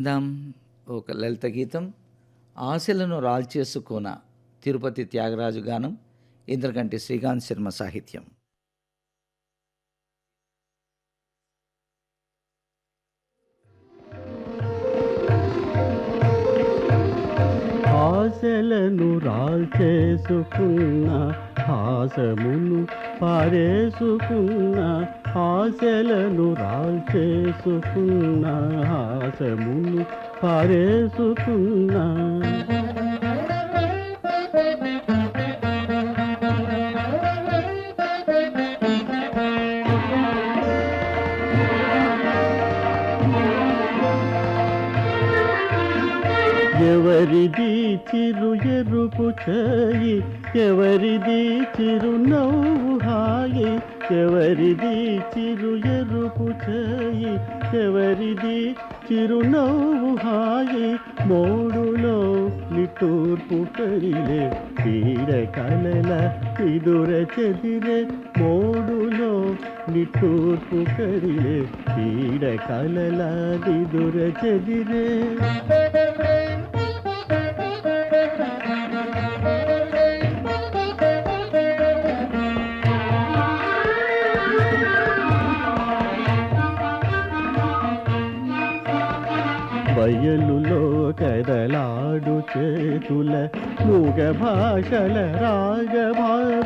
దాం ఒక లలిత గీతం ఆశలను రాల్చేసుకోన తిరుపతి త్యాగరాజు గానం ఇంద్రకంటి శ్రీకాంత్ శర్మ సాహిత్యం. ఆశలను రాల్చేసుకున్న హాసమును పారేసుకున్న ఆశలను రాల్చేసుకున్న హాసమును పారేసుకున్నా. ఎవరిది చిరు ఎరుపు చేయి ఎవరిది చిరు నవ్వు హాయి? ఎవరిది చిరు ఎరుపు చేయి ఎవరిది చిరునవ్వు హాయి మోడులో నిట్టూర్పు కరిలే పీడ కలల ఇదుర చెదిరే మోడులో నిట్టూర్పు కరిలే పీడ కలల ఇదుర చెదిరే. బయలులో కదలాడు చేతుల మూగ భాషల రాగభావములెరిగి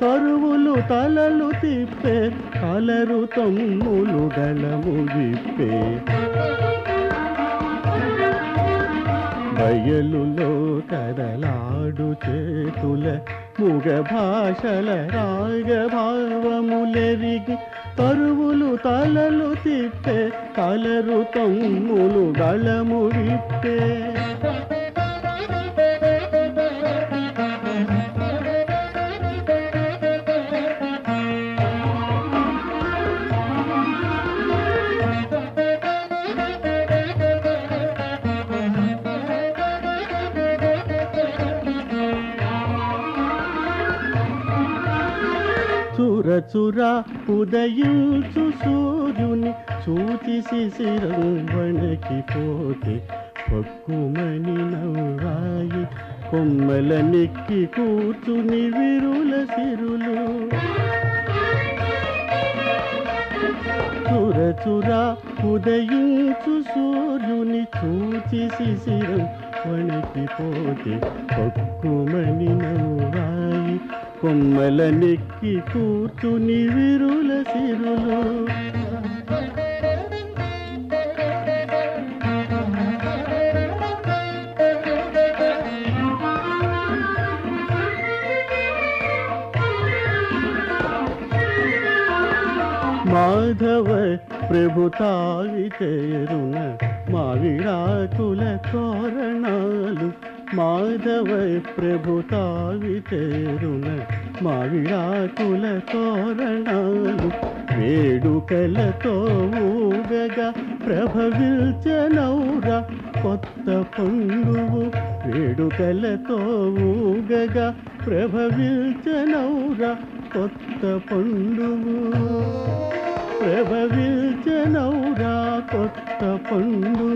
తరువులు తలలు తిప్పే కలరు తమ్ములు గళము విప్పే. బయలులో కదలాడు చేతుల ముగ భాషల రాగభావములెరిగి తరువులు తలలు తిప్పే కలరు తమ్ములు గళము విప్పే. చూరచురా చుర ఉదయించు సూర్యుని చూచి శిశిరం వణకిపోతే పక్కుమని నవ్వాయి. కొమ్మల నెక్కి కూర్చుని విరుల సిరులు. చురచురా చుర ఉదయించు సూర్యుని చూచి శిశిరం వణికిపోతే పక్కుమని నవ్వాయి. కొమ్మల నెక్కి కూర్చుని విరుల సిరులు. మాధవ ప్రభుతావి చేరున మావిడాకుల తోరణాలు మాధవ ప్రభు తావి చేరున మావిడాకుల తోరణాలు వేడుకలతో ఊగగా ప్రభవిల్చనౌర కొత్త పండువు వేడుకలతో ఊగగా ప్రభవిల్చనౌర కొత్త పండువు ప్రభవిల్చనౌరా కొత్త పండువు